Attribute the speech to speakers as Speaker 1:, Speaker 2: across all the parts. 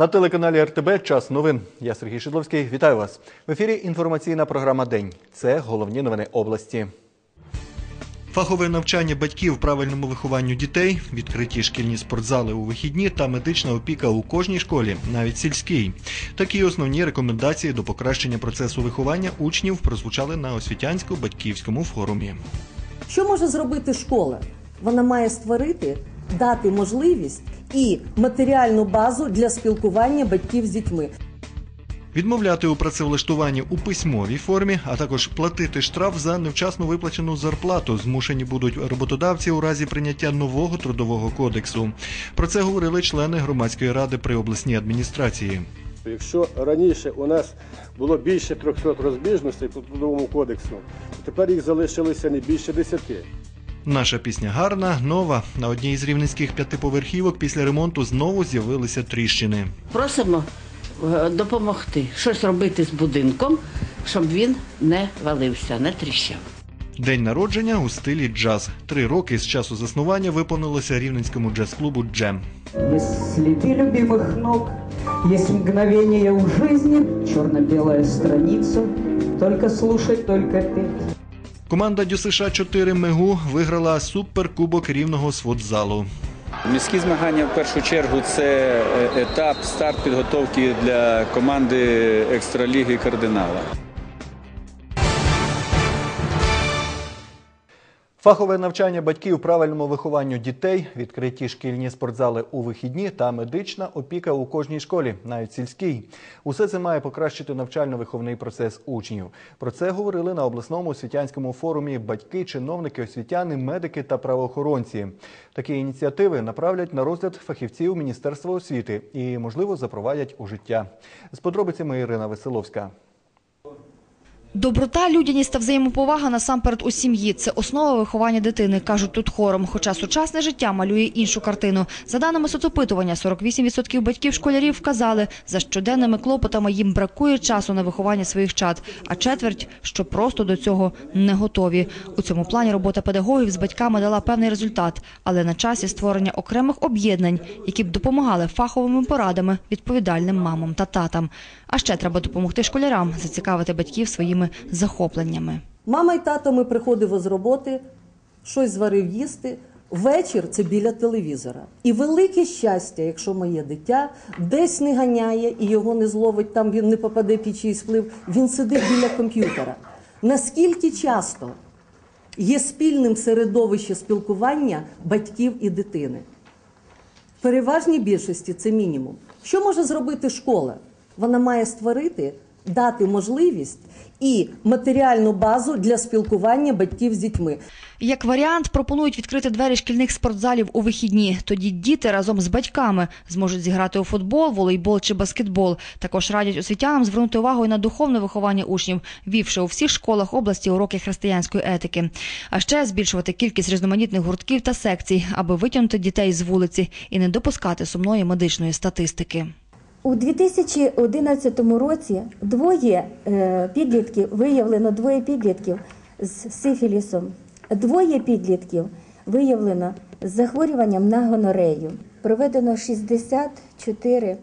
Speaker 1: На телеканалі РТБ час новин. Я Сергій Шидловський. Вітаю вас. В ефірі інформаційна програма День. Це головні новини області. Фахове навчання батьків правильному вихованню дітей, відкриті шкільні спортзали у вихідні та медична опіка у кожній школі, навіть сільській. Такі основні рекомендації до покращення процесу виховання учнів прозвучали на освітянсько-батьківському форумі.
Speaker 2: Що може зробити школа? Вона має створити, дати можливість і матеріальну базу для спілкування батьків з дітьми.
Speaker 1: Відмовляти у працевлаштуванні у письмовій формі, а також платити штраф за невчасно виплачену зарплату змушені будуть роботодавці у разі прийняття нового трудового кодексу. Про це говорили члени громадської ради при обласній адміністрації.
Speaker 3: Якщо раніше у нас було більше 300 розбіжностей по трудовому кодексу, то тепер їх залишилося не більше 10.
Speaker 1: Наша пісня гарна, нова. На одній із рівненських п'ятиповерхівок після ремонту знову з'явилися тріщини.
Speaker 4: Просимо е, допомогти щось робити з будинком, щоб він не валився, не тріщав.
Speaker 1: День народження у стилі джаз. Три роки з часу заснування виповнилося рівненському джаз-клубу Джем.
Speaker 5: Если ты любимых ног, есть мгновение у жизни, черно-белая страница, только слушай, только петь.
Speaker 1: Команда ДЮСШ 4 Мегу виграла суперкубок рівного сводзалу.
Speaker 6: Міські змагання в першу чергу це е, етап, старт підготовки для команди екстраліги кардинала.
Speaker 1: Фахове навчання батьків правильному вихованню дітей, відкриті шкільні спортзали у вихідні та медична опіка у кожній школі, навіть сільській. Усе це має покращити навчально-виховний процес учнів. Про це говорили на обласному освітянському форумі батьки, чиновники, освітяни, медики та правоохоронці. Такі ініціативи направлять на розгляд фахівців Міністерства освіти і, можливо, запровадять у життя. З подробицями Ірина Веселовська.
Speaker 7: Доброта, людяність та взаємоповага насамперед у сім'ї – це основа виховання дитини, кажуть тут хором. Хоча сучасне життя малює іншу картину. За даними соцопитування, 48% батьків школярів вказали, за щоденними клопотами їм бракує часу на виховання своїх чад, а четверть, що просто до цього не готові. У цьому плані робота педагогів з батьками дала певний результат, але на часі створення окремих об'єднань, які б допомагали фаховими порадами відповідальним мамам та татам. А ще треба допомогти школярам зацікавити батьків своїми захопленнями.
Speaker 2: Мама і тато ми приходимо з роботи, щось зварив їсти. Вечір це біля телевізора. І велике щастя, якщо моє дитя десь не ганяє і його не зловить, там він не попаде під чийсь вплив, він сидить біля комп'ютера. Наскільки часто є спільним середовище спілкування батьків і дитини? В переважній більшості це мінімум. Що може зробити школа? Вона має створити, дати можливість і матеріальну базу для спілкування батьків з дітьми.
Speaker 7: Як варіант, пропонують відкрити двері шкільних спортзалів у вихідні. Тоді діти разом з батьками зможуть зіграти у футбол, волейбол чи баскетбол. Також радять освітянам звернути увагу і на духовне виховання учнів, вівши у всіх школах області уроки християнської етики. А ще збільшувати кількість різноманітних гуртків та секцій, аби витягнути дітей з вулиці і не допускати сумної медичної статистики.
Speaker 8: У 2011 році двоє е, підлітків виявлено двоє підлітків з сифілісом. Двоє підлітків виявлено з захворюванням на гонорею. Проведено 64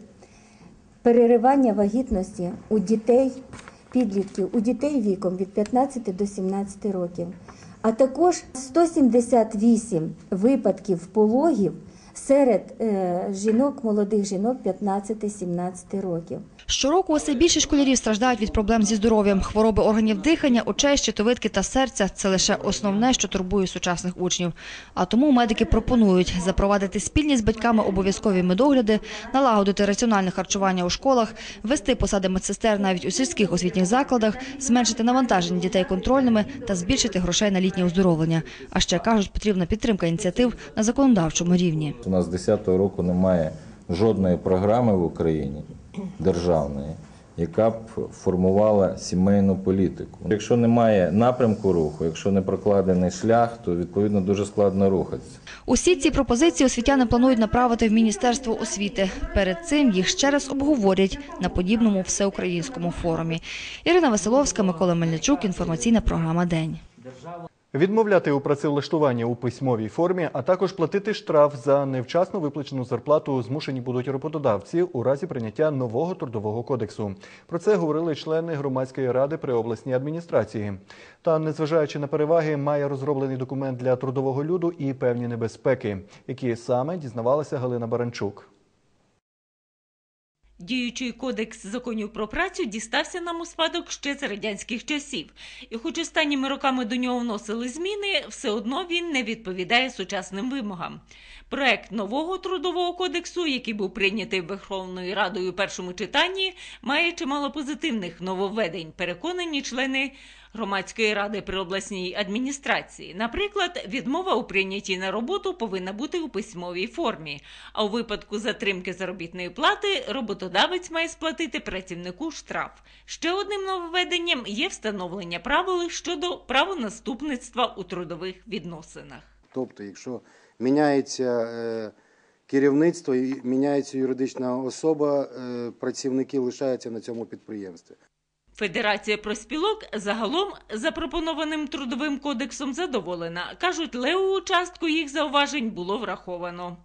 Speaker 8: переривання вагітності у дітей, підлітків, у дітей віком від 15 до 17 років, а також 178 випадків пологів серед е, жінок, молодих жінок 15-17 років.
Speaker 7: Щороку усе більше школярів страждають від проблем зі здоров'ям. Хвороби органів дихання, очей, щитовидки та серця – це лише основне, що турбує сучасних учнів. А тому медики пропонують запровадити спільні з батьками обов'язкові медогляди, налагодити раціональне харчування у школах, вести посади медсестер навіть у сільських освітніх закладах, зменшити навантаження дітей контрольними та збільшити грошей на літнє оздоровлення. А ще, кажуть, потрібна підтримка ініціатив на законодавчому рівні.
Speaker 9: У нас з 10-го року немає жодної програми в Україні державної, яка б формувала сімейну політику. Якщо немає напрямку руху, якщо не прокладений шлях, то відповідно дуже складно рухатися.
Speaker 7: Усі ці пропозиції освітяни планують направити в Міністерство освіти. Перед цим їх ще раз обговорять на подібному всеукраїнському форумі. Ірина Василовська, Микола Мельничук. Інформаційна програма День.
Speaker 1: Відмовляти у працевлаштуванні у письмовій формі, а також платити штраф за невчасно виплачену зарплату змушені будуть роботодавці у разі прийняття нового трудового кодексу. Про це говорили члени громадської ради при обласній адміністрації. Та, незважаючи на переваги, має розроблений документ для трудового люду і певні небезпеки, які саме дізнавалася Галина Баранчук.
Speaker 10: Діючий кодекс законів про працю дістався нам у спадок ще з радянських часів. І хоч останніми роками до нього вносили зміни, все одно він не відповідає сучасним вимогам. Проект нового трудового кодексу, який був прийнятий Верховною Радою у першому читанні, має чимало позитивних нововведень, переконані члени громадської ради при обласній адміністрації. Наприклад, відмова у прийнятті на роботу повинна бути у письмовій формі. А у випадку затримки заробітної плати роботодавець має сплатити працівнику штраф. Ще одним нововведенням є встановлення правил щодо правонаступництва у трудових відносинах.
Speaker 11: Тобто, якщо міняється е, керівництво і міняється юридична особа, е, працівники лишаються на цьому підприємстві.
Speaker 10: Федерація проспілок загалом запропонованим трудовим кодексом задоволена. Кажуть, леву частку їх зауважень було враховано.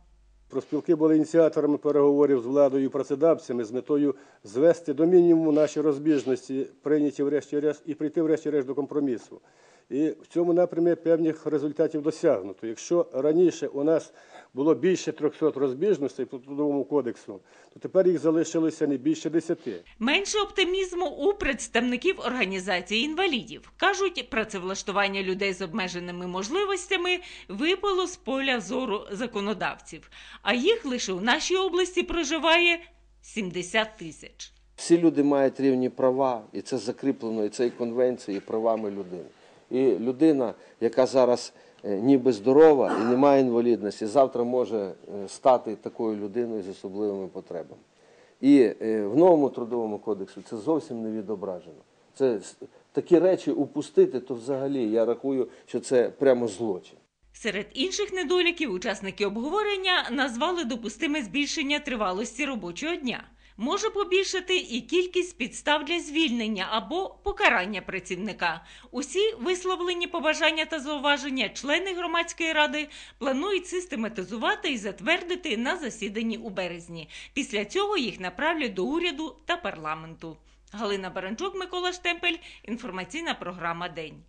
Speaker 3: Проспілки були ініціаторами переговорів з владою працедавцями з метою звести до мінімуму наші розбіжності, прийняті врешті-решт і прийти врешті-решт до компромісу. І в цьому напрямі певних результатів досягнуто. Якщо раніше у нас було більше 300 розбіжностей по трудовому кодексу, то тепер їх залишилося не більше 10.
Speaker 10: Менше оптимізму у представників організації інвалідів. Кажуть, працевлаштування людей з обмеженими можливостями випало з поля зору законодавців, а їх лише у нашій області проживає 70 тисяч.
Speaker 12: Всі люди мають рівні права, і це закріплено і цією конвенцією і правами людини. І людина, яка зараз е, ніби здорова і не має інвалідності, завтра може е, стати такою людиною з особливими потребами. І е, в новому трудовому кодексі це зовсім не відображено. Це такі речі упустити, то взагалі я рахую, що це прямо злочин.
Speaker 10: Серед інших недоліків учасники обговорення назвали допустиме збільшення тривалості робочого дня. Може побільшити і кількість підстав для звільнення або покарання працівника. Усі висловлені побажання та зауваження члени громадської ради планують систематизувати і затвердити на засіданні у березні. Після цього їх направлять до уряду та парламенту. Галина Баранчук, Микола Штемпель. Інформаційна програма День.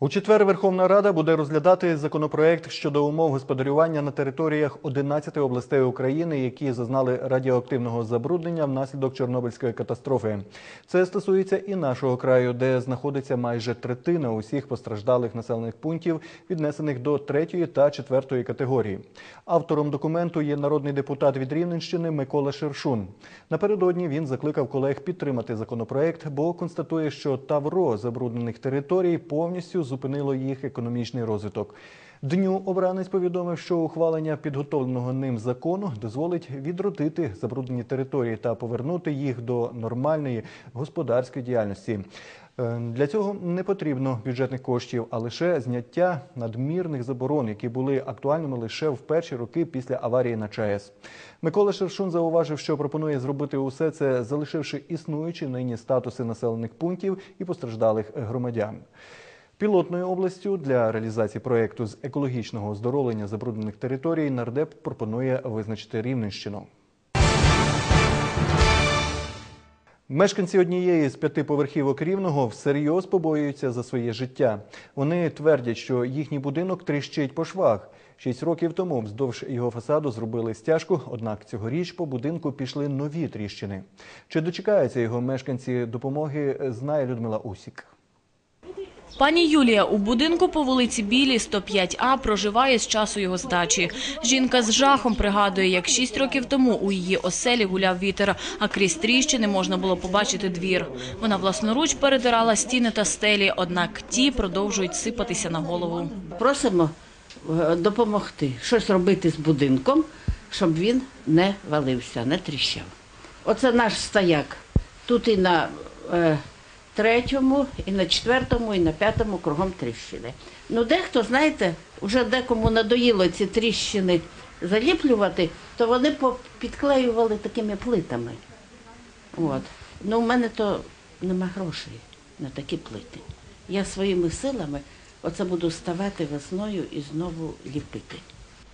Speaker 1: У четвер Верховна Рада буде розглядати законопроект щодо умов господарювання на територіях 11 областей України, які зазнали радіоактивного забруднення внаслідок Чорнобильської катастрофи. Це стосується і нашого краю, де знаходиться майже третина усіх постраждалих населених пунктів, віднесених до третьої та четвертої категорії. Автором документу є народний депутат від Рівненщини Микола Шершун. Напередодні він закликав колег підтримати законопроект, бо констатує, що тавро забруднених територій повністю зупинило їх економічний розвиток. Дню обранець повідомив, що ухвалення підготовленого ним закону дозволить відродити забруднені території та повернути їх до нормальної господарської діяльності. Е, Для цього не потрібно бюджетних коштів, а лише зняття надмірних заборон, які були актуальними лише в перші роки після аварії на ЧАЕС. Микола Шершун зауважив, що пропонує зробити усе це, залишивши існуючі нині статуси населених пунктів і постраждалих громадян. Пілотною областю для реалізації проєкту з екологічного оздоровлення забруднених територій нардеп пропонує визначити Рівненщину. Мешканці однієї з п'яти поверхівок Рівного всерйоз побоюються за своє життя. Вони твердять, що їхній будинок тріщить по швах. Шість років тому вздовж його фасаду зробили стяжку, однак цьогоріч по будинку пішли нові тріщини. Чи дочекаються його мешканці допомоги, знає Людмила Усік.
Speaker 13: Пані Юлія у будинку по вулиці Білій, 105А, проживає з часу його здачі. Жінка з жахом пригадує, як шість років тому у її оселі гуляв вітер, а крізь тріщини можна було побачити двір. Вона власноруч передирала стіни та стелі, однак ті продовжують сипатися на голову.
Speaker 4: Просимо е, допомогти щось робити з будинком, щоб він не валився, не тріщав. Оце наш стояк. Тут і на е, третьому, і на четвертому, і на п'ятому кругом тріщини. Ну, дехто, знаєте, вже декому надоїло ці тріщини заліплювати, то вони підклеювали такими плитами. От. Ну, в мене то нема грошей на такі плити. Я своїми силами Оце буду ставати весною і знову ліпити.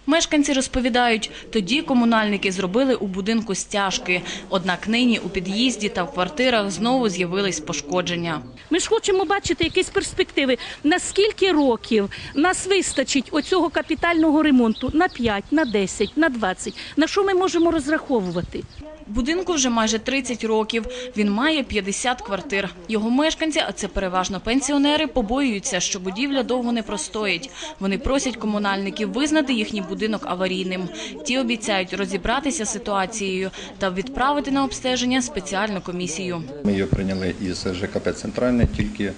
Speaker 13: Мешканці розповідають, тоді комунальники зробили у будинку стяжки. Однак нині у під'їзді та в квартирах знову з'явились пошкодження.
Speaker 14: Ми ж хочемо бачити якісь перспективи. На скільки років нас вистачить оцього капітального ремонту? На 5, на 10, на 20? На що ми можемо розраховувати?
Speaker 13: Будинку вже майже 30 років. Він має 50 квартир. Його мешканці, а це переважно пенсіонери, побоюються, що будівля довго не простоїть. Вони просять комунальників визнати їхній будинок аварійним. Ті обіцяють розібратися з ситуацією та відправити на обстеження спеціальну комісію.
Speaker 15: Ми її прийняли із ЖКП Центральне тільки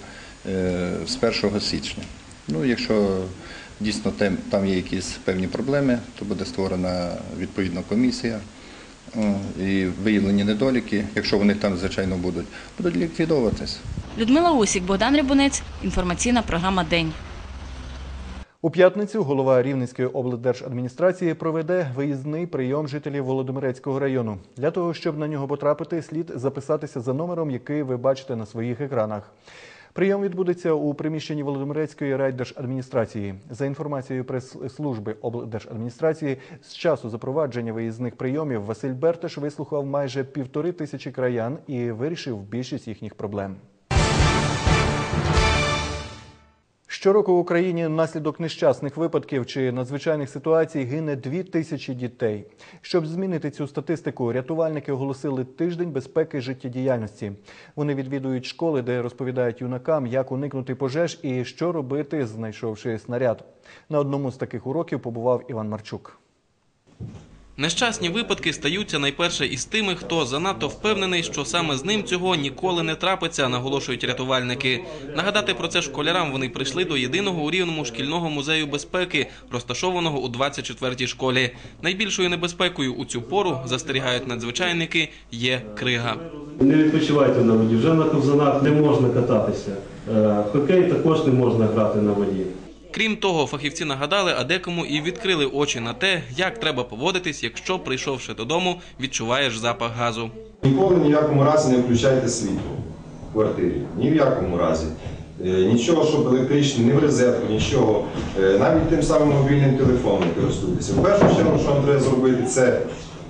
Speaker 15: е, з 1 січня. Ну, якщо дійсно там є якісь певні проблеми, то буде створена відповідна комісія. О, І виявлені недоліки, якщо вони там, звичайно, будуть, будуть ліквідовуватись.
Speaker 13: Людмила Усік, Богдан Рябунець. Інформаційна програма День.
Speaker 1: У п'ятницю голова Рівненської облдержадміністрації проведе виїзний прийом жителів Володимирецького району. Для того, щоб на нього потрапити, слід записатися за номером, який ви бачите на своїх екранах. Прийом відбудеться у приміщенні Володимирецької райдержадміністрації. За інформацією прес-служби облдержадміністрації, з часу запровадження виїзних прийомів Василь Бертеш вислухав майже півтори тисячі краян і вирішив більшість їхніх проблем. Щороку в Україні внаслідок нещасних випадків чи надзвичайних ситуацій гине дві тисячі дітей. Щоб змінити цю статистику, рятувальники оголосили тиждень безпеки життєдіяльності. Вони відвідують школи, де розповідають юнакам, як уникнути пожеж і що робити, знайшовши снаряд. На одному з таких уроків побував Іван Марчук.
Speaker 16: Нещасні випадки стаються найперше із тими, хто занадто впевнений, що саме з ним цього ніколи не трапиться, наголошують рятувальники. Нагадати про це школярам вони прийшли до єдиного у рівному шкільного музею безпеки, розташованого у 24-й школі. Найбільшою небезпекою у цю пору застерігають надзвичайники. Є крига.
Speaker 17: Не відпочивайте на воді. Вже на ковзанах не можна кататися. Е, Хокей також не можна грати на воді.
Speaker 16: Крім того, фахівці нагадали, а декому і відкрили очі на те, як треба поводитись, якщо, прийшовши додому, відчуваєш запах газу.
Speaker 18: Ніколи ні в якому разі не включайте світло в квартирі. Ні в якому разі. Е, Нічого, щоб електричне, ні в розетку, нічого. Е, Навіть тим самим мобільним телефоном користуйтеся. В першу чергу, що вам треба зробити, це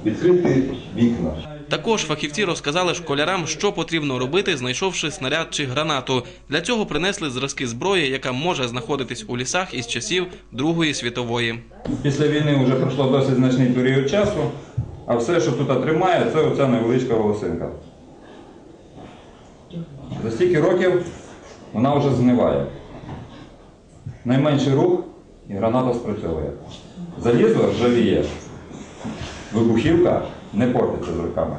Speaker 18: відкрити вікна.
Speaker 16: Також фахівці розказали школярам, що потрібно робити, знайшовши снаряд чи гранату. Для цього принесли зразки зброї, яка може знаходитись у лісах із часів Другої світової.
Speaker 19: Після війни вже пройшло досить значний період часу, а все, що тут тримає, це оця невеличка волосинка. За стільки років вона вже зниває. Найменший рух і граната спрацьовує. Залізо ржавіє. Вибухівка не портиться з руками.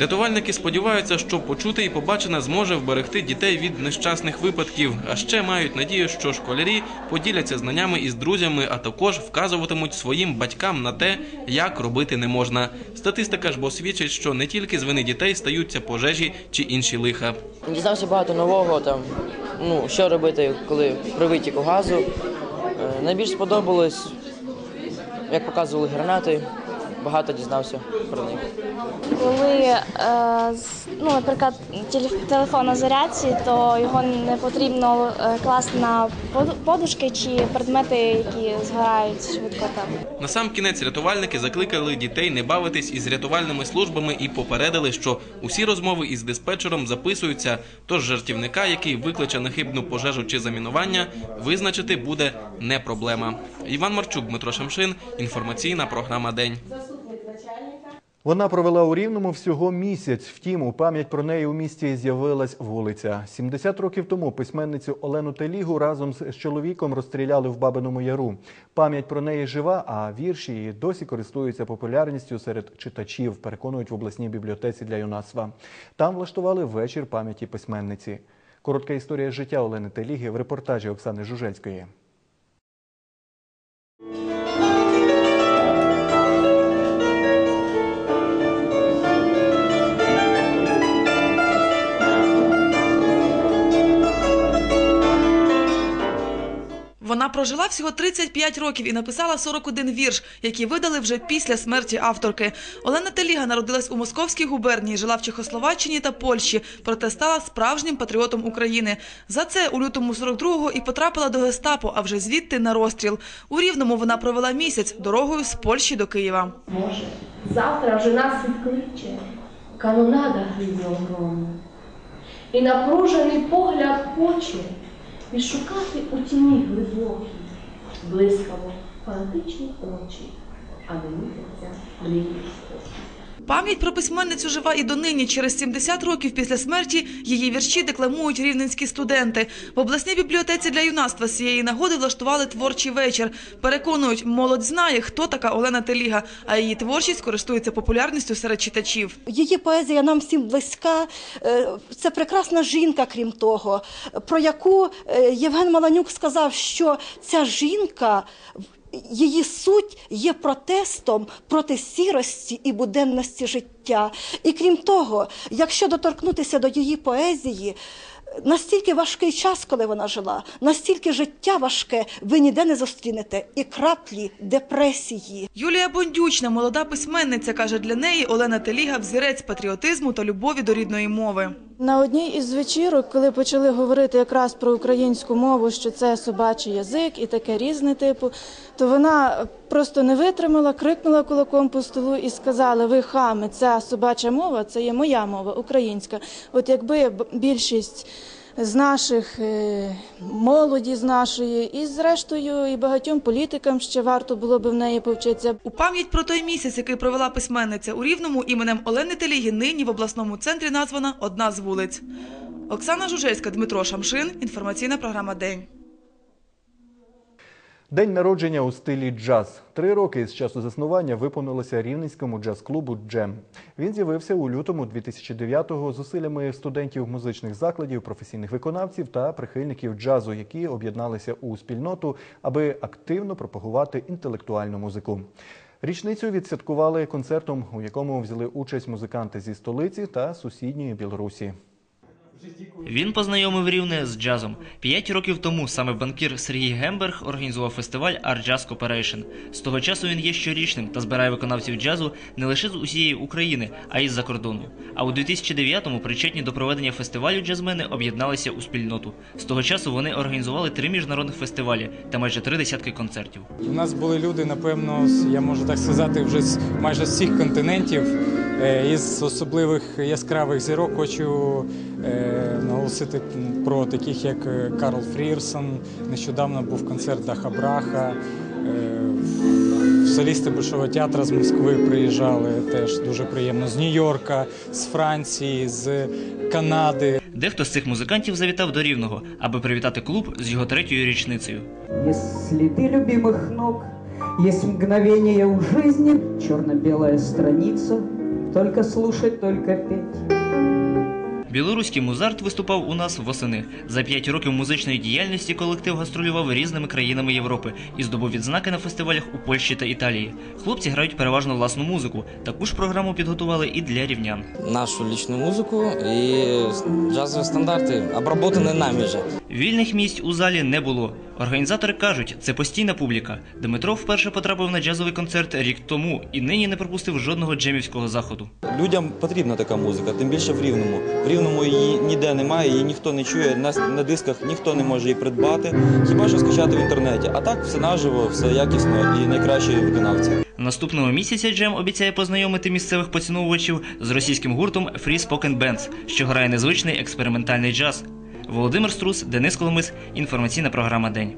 Speaker 16: Рятувальники сподіваються, що почуте і побачене зможе вберегти дітей від нещасних випадків. А ще мають надію, що школярі поділяться знаннями із друзями, а також вказуватимуть своїм батькам на те, як робити не можна. Статистика ж бо свідчить, що не тільки з вини дітей стаються пожежі чи інші лиха.
Speaker 20: Дізнався багато нового, там, ну, що робити, коли при витіку газу. Е, Найбільш сподобалось, як показували гранати, багато дізнався про них.
Speaker 21: Коли, е, з- ну, наприклад, телеф- телефон на зарядці, то його не потрібно е, класти на подушки чи предмети, які згорають швидко там.
Speaker 16: На сам кінець рятувальники закликали дітей не бавитись із рятувальними службами і попередили, що усі розмови із диспетчером записуються. Тож жартівника, який викличе нехибну пожежу чи замінування, визначити буде не проблема. Іван Марчук, Дмитро Шамшин. Інформаційна програма День.
Speaker 1: Вона провела у Рівному всього місяць. Втім, у пам'ять про неї у місті з'явилась вулиця. 70 років тому письменницю Олену Телігу разом з чоловіком розстріляли в Бабиному Яру. Пам'ять про неї жива, а вірші її досі користуються популярністю серед читачів, переконують в обласній бібліотеці для юнацтва. Там влаштували вечір пам'яті письменниці. Коротка історія життя Олени Теліги в репортажі Оксани Жужельської.
Speaker 22: Прожила всього 35 років і написала 41 вірш, які видали вже після смерті авторки. Олена Теліга народилась у Московській губернії, жила в Чехословаччині та Польщі, проте стала справжнім патріотом України. За це у лютому 42-го і потрапила до гестапо, а вже звідти на розстріл. У Рівному вона провела місяць дорогою з Польщі до Києва.
Speaker 23: Може, завтра вже нас відкличе канонада гримне огромна. І напружений погляд хоче шукати у тіні глибокій, блискаво фанатичні очі, а не мрії спокій.
Speaker 22: Пам'ять про письменницю жива і донині. Через 70 років після смерті її вірші декламують рівненські студенти. В обласній бібліотеці для юнацтва з цієї нагоди влаштували творчий вечір. Переконують, молодь знає, хто така Олена Теліга, а її творчість користується популярністю серед читачів.
Speaker 24: Її поезія нам всім близька. Е, Це прекрасна жінка, крім того, про яку е, Євген Маланюк сказав, що ця жінка. Її суть є протестом проти сірості і буденності життя. І крім того, якщо доторкнутися до її поезії, настільки важкий час, коли вона жила, настільки життя важке, ви ніде не зустрінете і краплі депресії.
Speaker 22: Юлія Бондючна, молода письменниця, каже, для неї Олена Теліга – взірець патріотизму та любові до рідної мови.
Speaker 25: На одній із вечірок, коли почали говорити якраз про українську мову, що це собачий язик і таке різне типу, то вона просто не витримала, крикнула кулаком по столу і сказала: Ви хами, ця собача мова, це є моя мова, українська. От якби більшість з наших е, молоді з нашої, і зрештою, і багатьом політикам ще варто було би в неї повчитися.
Speaker 22: У пам'ять про той місяць, який провела письменниця у Рівному, іменем Олени Телігі нині в обласному центрі названа одна з вулиць. Оксана Жужельська, Дмитро Шамшин. Інформаційна програма День.
Speaker 1: День народження у стилі джаз. Три роки з часу заснування виповнилося рівненському джаз-клубу Джем. Він з'явився у лютому 2009-го з усиллями студентів музичних закладів, професійних виконавців та прихильників джазу, які об'єдналися у спільноту, аби активно пропагувати інтелектуальну музику. Річницю відсвяткували концертом, у якому взяли участь музиканти зі столиці та сусідньої Білорусі.
Speaker 26: Він познайомив рівне з джазом. П'ять років тому саме банкір Сергій Гемберг організував фестиваль Art Jazz Corporation. З того часу він є щорічним та збирає виконавців джазу не лише з усієї України, а й з-за кордону. А у 2009-му причетні до проведення фестивалю джазмени об'єдналися у спільноту. З того часу вони організували три міжнародних фестивалі та майже три десятки концертів.
Speaker 27: У нас були люди, напевно, я можу так сказати, вже з майже з всіх континентів. Е, Із особливих яскравих зірок хочу е, наголосити про таких, як е, Карл Фрірсон. Нещодавно був концерт Даха Браха. Солісти Большого театру з Москви приїжджали теж дуже приємно. З Нью-Йорка, з Франції, з Канади.
Speaker 26: Дехто з цих музикантів завітав до Рівного, аби привітати клуб з його третьою річницею.
Speaker 28: Есть следы любимых ног, есть мгновения у жизни, черно-белая страница, только слушать, только петь.
Speaker 26: Білоруський музарт виступав у нас восени. За п'ять років музичної діяльності колектив гастролював різними країнами Європи і здобув відзнаки на фестивалях у Польщі та Італії. Хлопці грають переважно власну музику. Таку ж програму підготували і для рівнян.
Speaker 20: Нашу личную музыку и джазовые стандарты, обработанные нами же.
Speaker 26: Вільних місць у залі не було. Організатори кажуть, це постійна публіка. Дмитро вперше потрапив на джазовий концерт рік тому і нині не пропустив жодного джемівського заходу.
Speaker 29: Людям потрібна така музика, тим більше в Рівному. В Рівному її ніде немає, її ніхто не чує, на, на дисках ніхто не може її придбати, хіба що скачати в інтернеті. А так все наживо, все якісно і найкращі виконавці.
Speaker 26: Наступного місяця Джем обіцяє познайомити місцевих поціновувачів з російським гуртом Free Spoken Bands, що грає незвичний експериментальний джаз. Володимир Струс, Денис Коломис. Інформаційна програма День.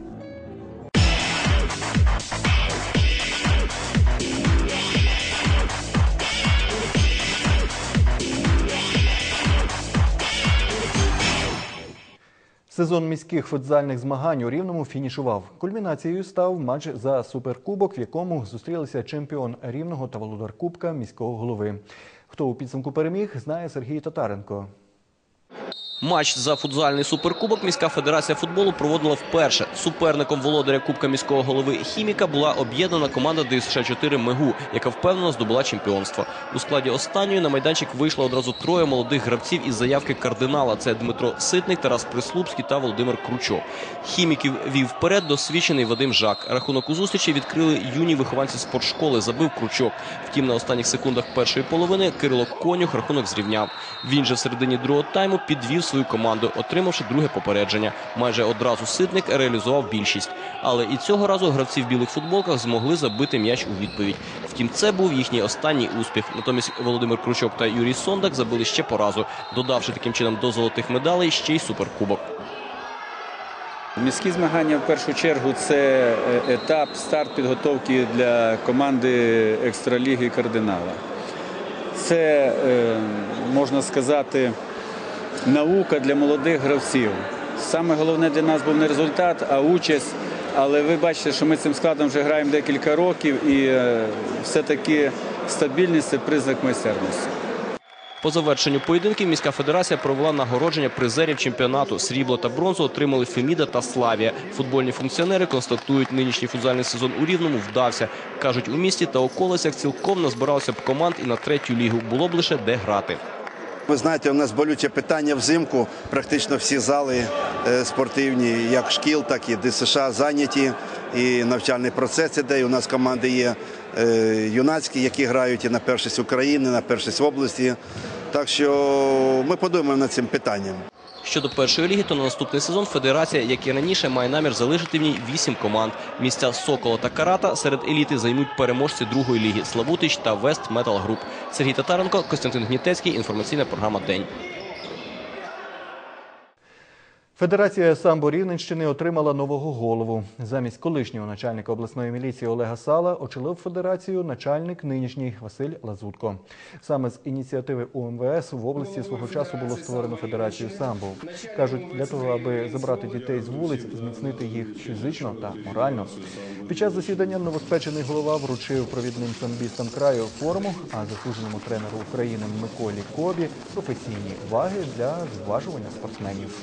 Speaker 1: Сезон міських футзальних змагань у Рівному фінішував. Кульмінацією став матч за суперкубок, в якому зустрілися чемпіон Рівного та володар Кубка міського голови. Хто у підсумку переміг, знає Сергій Татаренко.
Speaker 30: Матч за футзальний суперкубок міська федерація футболу проводила вперше. Суперником володаря Кубка міського голови Хіміка була об'єднана команда ДСШ 4 Мегу, яка впевнено здобула чемпіонство. У складі останньої на майданчик вийшло одразу троє молодих гравців із заявки кардинала. Це Дмитро Ситник, Тарас Прислупський та Володимир Кручо. Хіміків вів вперед досвідчений Вадим Жак. Рахунок у зустрічі відкрили юні вихованці спортшколи. Забив Кручок. Втім, на останніх секундах першої половини Кирило Конюх рахунок зрівняв. Він же в середині другого тайму підвів свою команду, отримавши друге попередження. Майже одразу Ситник реалізував більшість. Але і цього разу гравці в білих футболках змогли забити м'яч у відповідь. Втім, це був їхній останній успіх. Натомість Володимир Кручок та Юрій Сондак забили ще по разу, додавши таким чином до золотих медалей ще й суперкубок.
Speaker 31: Міські змагання в першу чергу це е, етап, старт підготовки для команди екстраліги кардинала. Це, е, можна сказати, наука для молодих гравців. Саме головне для нас був не результат, а участь. Але ви бачите, що ми цим складом вже граємо декілька років, і е, все-таки стабільність це признак майстерності.
Speaker 30: По завершенню поєдинків міська федерація провела нагородження призерів чемпіонату. Срібло та бронзу отримали Феміда та Славія. Футбольні функціонери констатують, нинішній футзальний сезон у Рівному вдався. Кажуть, у місті та околицях цілком назбиралося б команд і на третю лігу. Було б лише де грати.
Speaker 32: Ви знаєте, у нас болюче питання взимку. Практично всі зали е, спортивні, як шкіл, так і ДСШ зайняті. І навчальний процес іде. У нас команди є е, юнацькі, які грають і на першість України, на першість області. Так що ми подумаємо над цим питанням.
Speaker 30: Щодо першої ліги, то на наступний сезон федерація, як і раніше, має намір залишити в ній вісім команд. Місця Сокола та Карата серед еліти займуть переможці другої ліги Славутич та Вест Метал Груп. Сергій Татаренко, Костянтин Гнітецький. Інформаційна програма День.
Speaker 1: Федерація самбо Рівненщини отримала нового голову. Замість колишнього начальника обласної міліції Олега Сала очолив федерацію начальник нинішній Василь Лазутко. Саме з ініціативи УМВС в області свого часу було створено федерацію самбо. кажуть, для того, аби забрати дітей з вулиць, зміцнити їх фізично та морально. Під час засідання новоспечений голова вручив провідним самбістам краю форму, а заслуженому тренеру України Миколі Кобі професійні ваги для зважування спортсменів.